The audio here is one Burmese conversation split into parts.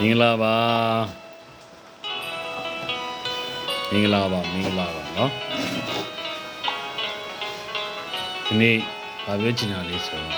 မင်္ဂလာပါမင်္ဂလာပါမင်္ဂလာပါเนาะဒီနေ့ဗာပြောချင်တာလေးဆိုတော့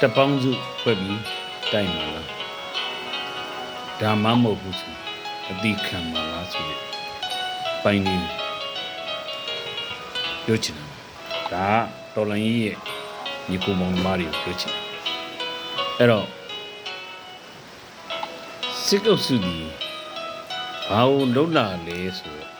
တပေါင်းစုဖွဲ့ပြီးတိုက်မှာလားဒါမှမဟုတ်ဘူးဆိုအတိခံမှာလားဆိုတဲ့ပိုင်းလေးပြောချင်တာဒါကတော်လိုင်းကြီးရဲ့ညီကိုမောင်နှမတွေကိုပြောချင်တယ် အဲ့တော့စစ်ကုပ်စုဒီဘာလို့လုံလာလဲဆိုတော့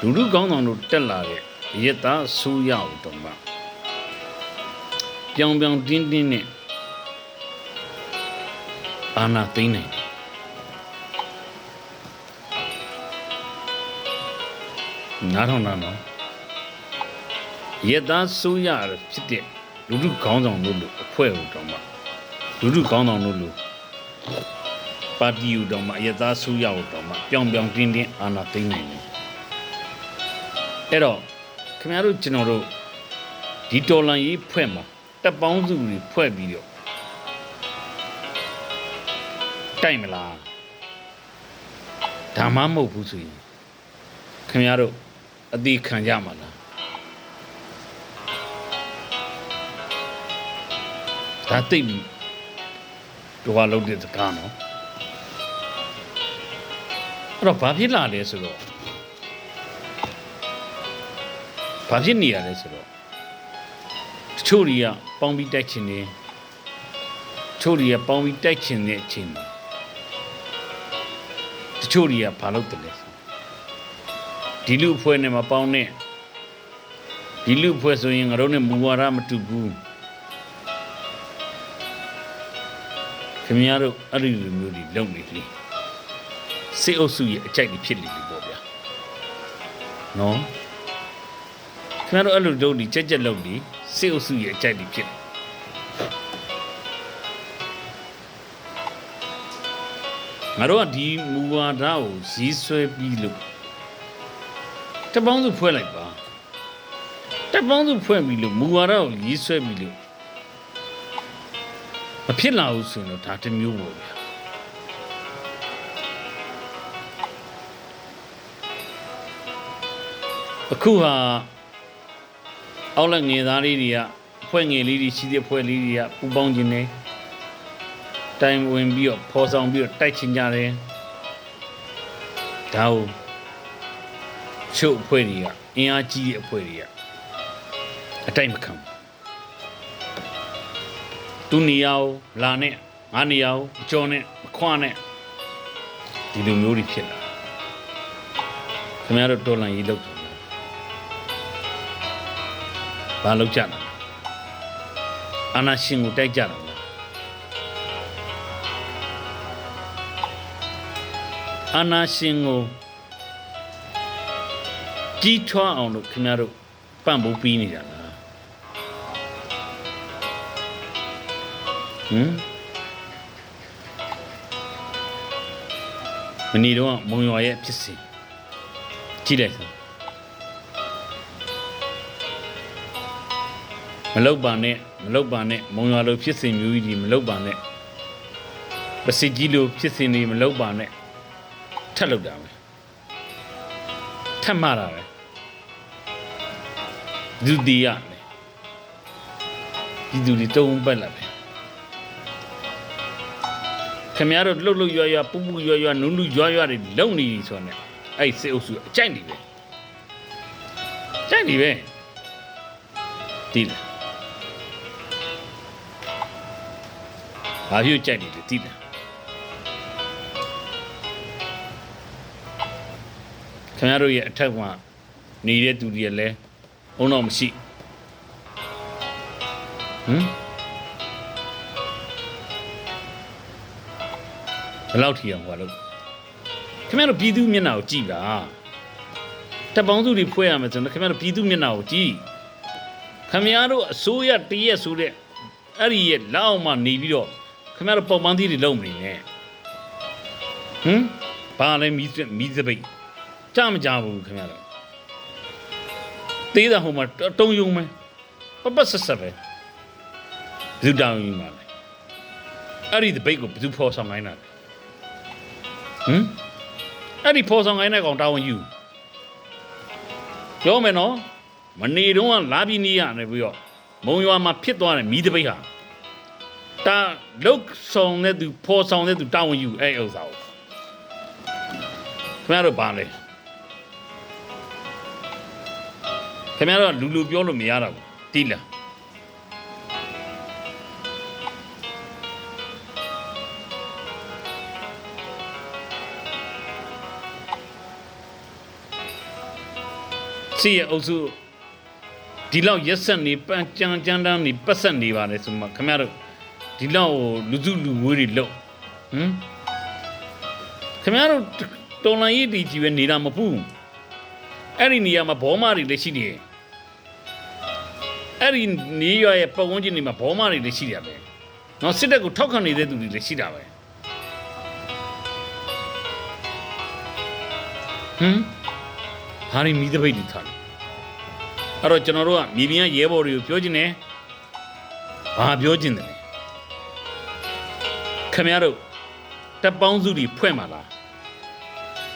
လူလူကောင်းဆောင်တို့တက်လာတဲ့ရက်သားဆိုးရအောင်တော့မှပြောင်ပြောင်တင်းတင်းနဲ့အာနာသိမ့်နိုင်တယ်နားထောင်တာနော်ရက်သားဆိုးရဖြစ်တဲ့ လူလူခေါင်းဆောင်တို့လိုအဖွဲ့ဟိုတောင်မှလူလူခေါင်းဆောင်တို့လိုပါတီဟိုတောင်မှအယက်သားဆူရဟိုတောင်မှပြောင်ပြောင်တင်းတင်းအာဏာသိမ်းနိုင်တယ်အဲ့တော့ခင်ဗျားတို့ကျွန်တော်တို့ဒီတော်လန်ရေးဖွဲ့မှာတပ်ပေါင်းစုတွေဖွဲ့ပြီးတော့တိုက်မလားဒါမှမဟုတ်ဘူးဆိုရင်ခင်ဗျားတို့အသေးခံကြမှာလား ဒါသိပြီတော့လုံးတဲ့စကားနော်အဲ့တော့ဘာဖြစ်လာလဲဆိုတော့ဘာဖြစ်နေရလဲဆိုတော့တချို့တွေကပေါင်းပြီးတိုက်ချင်နေတချို့တွေကပေါင်းပြီးတိုက်ချင်တဲ့အချိန်မှာတချို့တွေကဘာလုပ်တယ်လဲဆိုဒီလူအဖွဲ့နဲ့မပေါင်းနဲ့ဒီလူအဖွဲ့ဆိုရင်ငါတို့နဲ့မူဝါဒမတူဘူး ခင်ဗျားတို့အဲ့ဒီလိုမျိုးတွေလုပ်နေလေစေအုပ်စုရဲ့အကြိုက်တွေဖြစ်နေပြီပေါ့ဗျာနော်ခင်ဗျားတို့အဲ့လိုလုပ်နေကြက်ကြက်လုပ်နေစေအုပ်စုရဲ့အကြိုက်တွေဖြစ်နေငါတို့ကဒီမူဝါဒကိုရေးဆွဲပြီးလို့တပေါင်းစုဖွဲ့လိုက်ပါတပေါင်းစုဖွဲ့ပြီးလို့မူဝါဒကိုရေးဆွဲပြီးလို့ မဖြစ်လာဘူးဆိုရင်တော့ဒါတစ်မျိုးပေါ့ဗျာအခုဟာအောက်လက်ငယ်သားလေးတွေကအဖွဲ့ငယ်လေးတွေရှိတဲ့အဖွဲ့လေးတွေကပူပေါင်းခြင်းနဲ့တိုင်ဝင်ပြီးတော့ဖော်ဆောင်ပြီးတော့တိုက်ချင်ကြတယ်ဒါကိုချုပ်အဖွဲ့တွေကအင်အားကြီးတဲ့အဖွဲ့တွေကအတိုက်မခံဘူး သူနေရာကိုလာနဲ့ငါနေရာကိုအကျော်နဲ့အခွားနဲ့ဒီလိုမျိုးတွေဖြစ်လာခင်ဗျားတို့တော်လန်ရေးလုပ်တယ်ဘာလုပ်ကြလဲအာနာရှင်ကိုတိုက်ကြတာလားအာနာရှင်ကိုကြီးထွားအောင်လို့ခင်ဗျားတို့ပံ့ပိုးပေးနေတာလား ဟမ်မနီတော့မုံရွာရဲ့ဖြစ်စီကြည့်လိုက်စမ်းမလောက်ပါနဲ့မလောက်ပါနဲ့မုံရွာလိုဖြစ်စဉ်မျိုးကြီးဒီမလောက်ပါနဲ့ပစစ်ကြီးလိုဖြစ်စဉ်တွေမလောက်ပါနဲ့ထက်လောက်တာပဲထက်မှတာပဲဒုတိယလေဒီသူတွေတုံးပက်လာပဲ ခင်ဗျားတို့လှုပ်လှုပ်ရွရွပူပူရွရွနုနုရွရွတွေလုံနေပြီဆိုတော့ ਨੇ အဲ့စေအုပ်စုအကြိုက်နေပဲကြိုက်နေပဲတီးတယ်ဘာဖြစ်ကြိုက်နေလဲတီးတယ်ခင်ဗျားတို့ရဲ့အထက်မှာနေတဲ့သူတွေလည်းအုံတော့မရှိဟမ် ယ်လောက်ထီအောင်ဟောလို့ခင်ဗျားတို့ပြည်သူမျက်နှာကိုကြည့်ပါတပ်ပေါင်းစုတွေဖွဲ့ရမယ်ဆိုတော့ခင်ဗျားတို့ပြည်သူမျက်နှာကိုကြည့်ခင်ဗျားတို့အစိုးရတရက်ဆိုတဲ့အဲ့ဒီရဲ့လောက်အောင်မှနေပြီးတော့ခင်ဗျားတို့ပုံပန်းသီးတွေလုံးမနေနဲ့ဟမ်ဘာလဲမီးစမီးစပိတ်ကြမကြဘူးခင်ဗျားတို့သေးတာဟိုမှာတုံးယုံမယ်ပပဆက်ဆက်ပဲဘယ်သူတောင်းယူမှာလဲအဲ့ဒီတပိတ်ကိုဘယ်သူဖော်ဆောင်ခိုင်းတာလဲ ဟမ်အဲ့ဒီဖော်ဆောင်ခိုင်းတဲ့ကောင်တာဝန်ယူပြောမယ်နော်မနေတော့ကလာပြီးနေရတယ်ပြီးတော့မုံရွာမှာဖြစ်သွားတဲ့မီးတပိတ်ဟာတာလုတ်ဆောင်တဲ့သူဖော်ဆောင်တဲ့သူတာဝန်ယူအဲ့ဥစ္စာကိုခင်ဗျားတို့ဘာလဲခင်ဗျားတို့ကလူလူပြောလို့မရတော့ဘူးတိလား စီရဲ့အုပ်စုဒီလောက်ရက်ဆက်နေပန်းကြမ်းကြမ်းတမ်းနေပတ်ဆက်နေပါလေဆိုမှခင်ဗျားတို့ဒီလောက်ဟိုလူစုလူဝေးတွေလောက်ဟမ်ခင်ဗျားတို့တော်လန်ရေးတီကြီးပဲနေတာမဟုတ်ဘူးအဲ့ဒီနေရာမှာဘောမတွေလည်းရှိနေတယ်အဲ့ဒီနေရရဲ့ပတ်ဝန်းကျင်တွေမှာဘောမတွေလည်းရှိတယ်ပဲနော်စစ်တပ်ကိုထောက်ခံနေတဲ့သူတွေလည်းရှိတာပဲဟမ်ဟာရီမီးတပိတ်တွေထားတယ် အဲ့တော့ကျွန်တော်တို့ကမြေပြင်ကရဲဘော်တွေကိုပြောချင်တယ်ဘာပြောချင်တယ်လဲခင်ဗျားတို့တပ်ပေါင်းစုတွေဖွဲ့မှာလား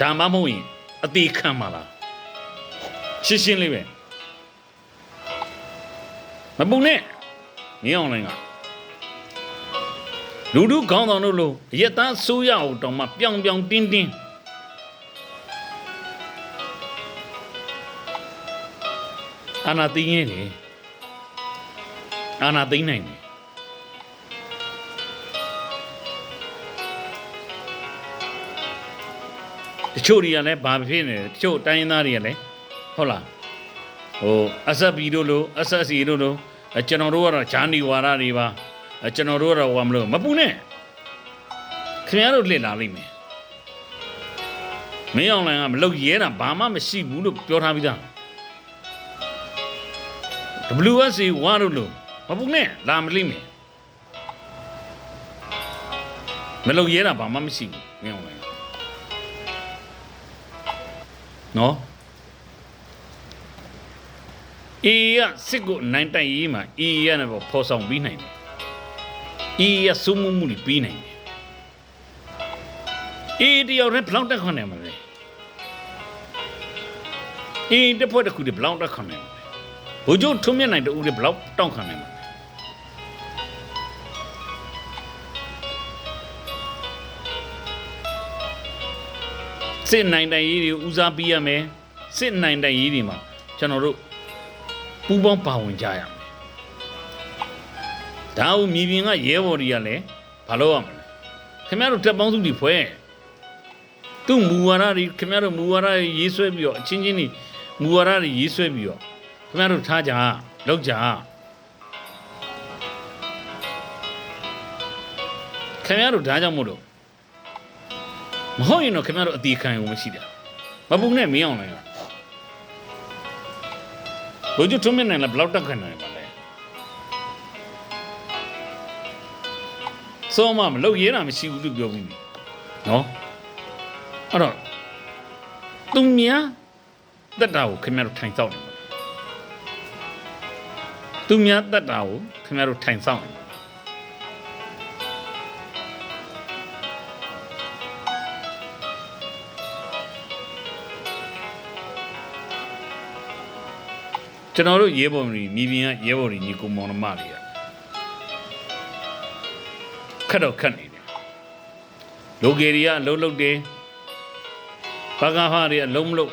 ဒါမှမဟုတ်ရင်အသေးခံမှာလားရှင်းရှင်းလေးပဲမပူနဲ့မင်းအောင်လိုင်းကလူလူခေါင်းဆောင်တို့လိုအရက်သားဆိုးရအောင်တောင်မှပြောင်ပြောင်တင်းတင်း အာနာသိင်းရင်လေအာနာသိင်းနိုင်တယ်တချို့တွေကလည်းဘာဖြစ်နေလဲတချို့တိုင်းရင်းသားတွေကလည်းဟုတ်လားဟိုအဆက်ဘီတို့လို့အဆက်စီတို့လို့အဲကျွန်တော်တို့ကတော့ဂျာနီဝါရတွေပါအဲကျွန်တော်တို့ကတော့ဟိုမလို့မပူနဲ့ခင်ဗျားတို့လှစ်လာလိမ့်မယ်မင်းအောင်လိုင်းကမလုပ်ရဲတာဘာမှမရှိဘူးလို့ပြောထားပြီးသား WSC ဝါတို့လို့မပူနဲ့လာမလိမ့်မယ်မလုပ်ရဲတာဘာမှမရှိဘူးမင်းအောင်လိုက်နော်အေးရစစ်ကိုနိုင်တိုက်ရေးမှာအေးရနဲ့ပေါ့ဖော်ဆောင်ပြီးနိုင်တယ်အေးရစုံမှုမှုတွေပြီးနိုင်တယ်အေးတယောက်တည်းဘလောက်တက်ခွန်နေမှာလဲအေးတစ်ဖွဲ့တစ်ခုတည်းဘလောက်တက်ခွန်နေမှာလဲ ဘိုးကျုပ်ထုံးမြတ်နိုင်တူတွေဘလောက်တောင့်ခံနိုင်မှာလဲစစ်နိုင်တိုင်ရေးတွေဦးစားပေးရမယ်စစ်နိုင်တိုင်ရေးတွေမှာကျွန်တော်တို့ပူးပေါင်းပါဝင်ကြရမယ်ဒါအုပ်မြေပြင်ကရဲဘော်တွေကလည်းဘာလို့ရမလဲခင်ဗျားတို့တက်ပေါင်းစုတွေဖွဲသူ့မူဝါဒတွေခင်ဗျားတို့မူဝါဒတွေရေးဆွဲပြီးတော့အချင်းချင်းတွေမူဝါဒတွေရေးဆွဲပြီးတော့ ခင်ဗျားတို့ထားကြလောက်ကြခင်ဗျားတို့ဒါကြောင့်မို့လို့မဟုတ်ရင်တော့ခင်ဗျားတို့အတီခံရုံမရှိတာမပူနဲ့မင်းအောင်လိုက်ဘယ်ကျထုံးမနေလဲဘလောက်တက်ခံနိုင်ပါလဲစောမမလောက်ရဲတာမရှိဘူးလို့ပြောပြီးပြီနော်အဲ့တော့သူများတက်တာကိုခင်ဗျားတို့ထိုင်စောက်နေမှာ သူများတတ်တာကိုခင်ဗျားတို့ထိုင်ဆောင်တယ်ကျွန်တော်တို့ရဲဘော်တွေမြေပြင်ကရဲဘော်တွေညီကိုမောင်နှမတွေကခက်တော့ခက်နေတယ်လူကေတွေကအလုံးလုံးတယ်ဘာကဟာတွေကအလုံးမလုံး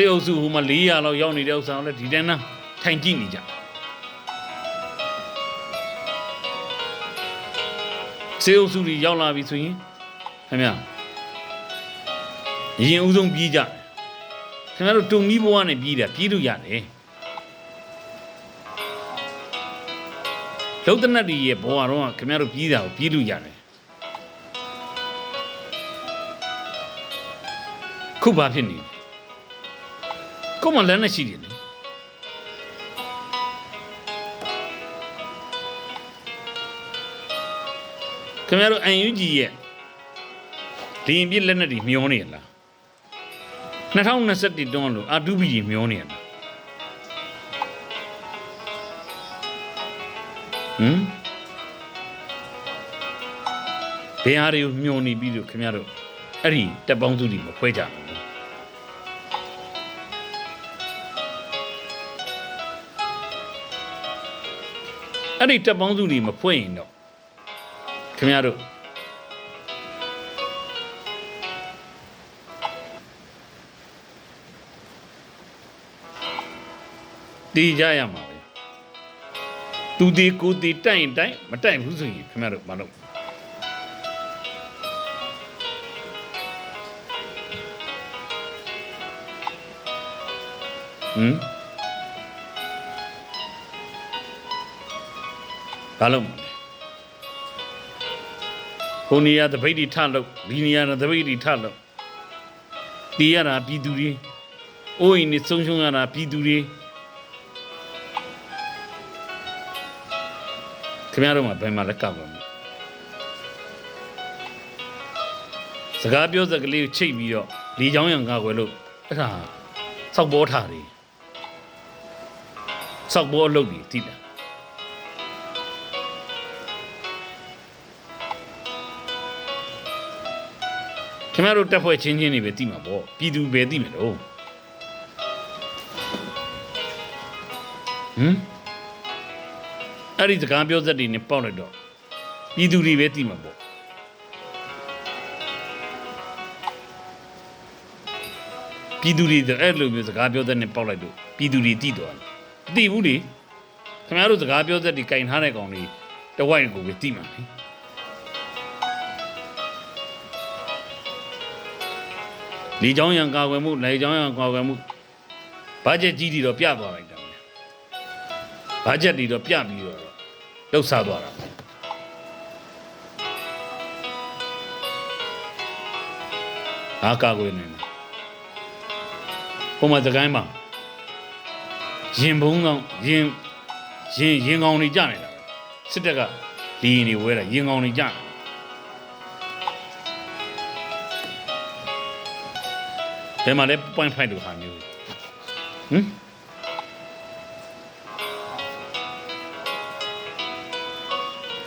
စေအုပ်စုဟိုမှာ400လောက်ရောက်နေတဲ့ဥစ္စာကိုလည်းဒီတန်းနာထိုင်ကြည့်နေကြစေအုပ်စုတွေရောက်လာပြီဆိုရင်ခင်ဗျာရင်ဦးဆုံးပြေးကြတယ်ခင်ဗျားတို့တုံမီးဘဝနဲ့ပြေးတယ်ပြေးလို့ရတယ်ဒုတ်တနတ်ဒီရဲ့ဘဝတော့ခင်ဗျားတို့ပြေးတာကိုပြေးလို့ရတယ်ခုဘာဖြစ်နေလဲ ကိုယ်မလည်းနဲ့ရှိတယ်လေခင်ဗျားတို့အန်ယူဂျီရဲ့ဒီရင်ပြစ်လက်နဲ့ဒီမျောနေရလား2021တွန်းလို့အာတူဘီကြီးမျောနေရလားဟမ်ဘယ်ဟာတွေကိုညှို့နေပြီးတော့ခင်ဗျားတို့အဲ့ဒီတက်ပေါင်းစုတွေမဖွဲကြဘူး အဲ့ဒီတက်ပေါင်းစုတွေမဖွဲရင်တော့ခင်ဗျားတို့တီးကြရမှာပဲသူဒီကိုဒီတိုက်ရင်တိုက်မတိုက်ဘူးဆိုရင်ခင်ဗျားတို့မလုပ်ဟမ် ဘာလို့မလဲကိုနေရတပိတ်တီထလို့ဒီနေရတပိတ်တီထလို့တီးရတာပြည်သူတွေအိုးအိမ်နေဆုံးရှုံးရတာပြည်သူတွေခင်ဗျားတို့မှဘယ်မှာလက်ကပ်ပါ့မလဲစကားပြောစကလေးကိုချိတ်ပြီးတော့လေချောင်းရံကားွယ်လို့အဲ့ဒါစောက်ဘောထားတယ်စောက်ဘောအလုပ်ကြီးတည်တယ် ခင်ဗျားတို့တက်ဖွဲ့ချင်းချင်းတွေပဲတိမှာပေါ့ပြည်သူပဲတိမယ်တော့ဟမ်အဲ့ဒီစကားပြောစက်တွေနဲ့ပေါက်လိုက်တော့ပြည်သူတွေပဲတိမှာပေါ့ပြည်သူတွေအဲ့လိုမျိုးစကားပြောတဲ့နဲ့ပေါက်လိုက်တော့ပြည်သူတွေတိတော့တယ်မသိဘူးလေခင်ဗျားတို့စကားပြောသက်ဒီကင်ထားတဲ့ကောင်လေးတဝိုက်ကိုပဲသိမှာလေ လေချောင်းရံကာကွယ်မှုလေချောင်းရံကာကွယ်မှုဘတ်ဂျက်ကြီးတီတော့ပြသွားလိုက်တာဘတ်ဂျက်တီတော့ပြပြီးတော့လှုပ်ရှားသွားတာအားကာကွယ်နေတယ်ဟိုမှာစကိုင်းမှာရင်ဘုံကောင်ရင်ရင်ရင်ကောင်တွေကြနေတာပဲစစ်တပ်ကဒီရင်တွေဝဲတာရင်ကောင်တွေကြနေတာ ဘယ်မှာလဲ point fight လို့ဟာမျိုးဟမ်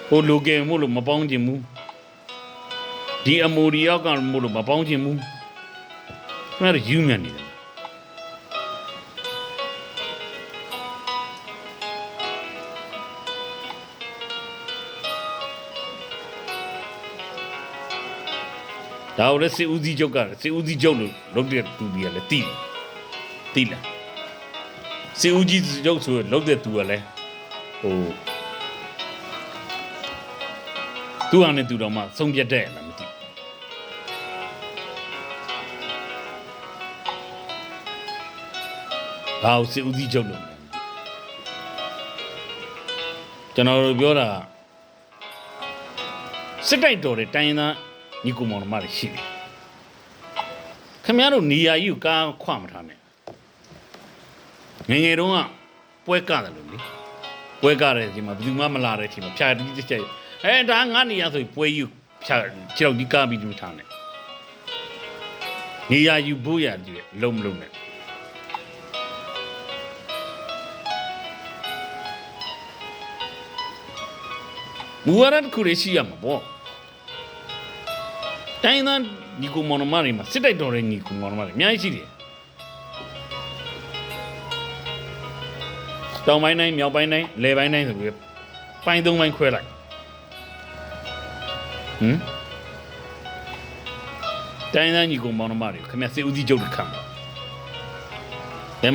ဟိုလိုကယ်မို့လို့မပေါင်းခြင်းဘူးဒီအမိုဒီယောက်ကမို့လို့မပေါင်းခြင်းဘူးခင်ဗျားတို့ယူမြန်နေတ ဒါကိုလည်းစေဦးစီးချုပ်ကစေဦးစီးချုပ်လို့လုပ်တဲ့သူကြီးကလည်းတိတယ်တိလားစေဦးကြီးချုပ်ဆိုလုပ်တဲ့သူကလည်းဟိုသူ့ဟာနဲ့သူတော်မှဆုံးဖြတ်တဲ့လားမသိဘာကိုစေဦးစီးချုပ်လို့လဲကျွန်တော်တို့ပြောတာစစ်တိုက်တော်တဲ့တိုင်းရင်းသား ညီကိုမောင်နှမတွေရှိတယ်ခင်ဗျားတို့နေရာကြီးကိုကားခွမထားနဲ့ငယ်ငယ်တုန်းကပွဲကတယ်လို့လေပွဲကတယ်ဒီမှာဘယ်သူမှမလာတဲ့အချိန်မှာဖြာတီးတစ်ချက်အဲဒါငါနေရာဆိုရင်ပွဲယူဖြာခြေတော့ဒီကားပြီးဒီထားနဲ့နေရာယူဖို့ရတယ်လုံးမလုံးနဲ့မူဝါဒတစ်ခုလေးရှိရမှာပေါ့ တိုင်းသားညီကိုမောင်နှမတွေမှာစစ်တိုက်တော်တဲ့ညီကိုမောင်နှမတွေအများကြီးရှိတယ်တောင်ပိုင်းတိုင်းမြောက်ပိုင်းတိုင်းလယ်ပိုင်းတိုင်းဆိုပြီးပိုင်းသုံးပိုင်းခွဲလိုက်ဟမ်တိုင်းသားညီကိုမောင်နှမတွေခင်ဗျစစ်ဦးစီးချုပ်တွေခံပါ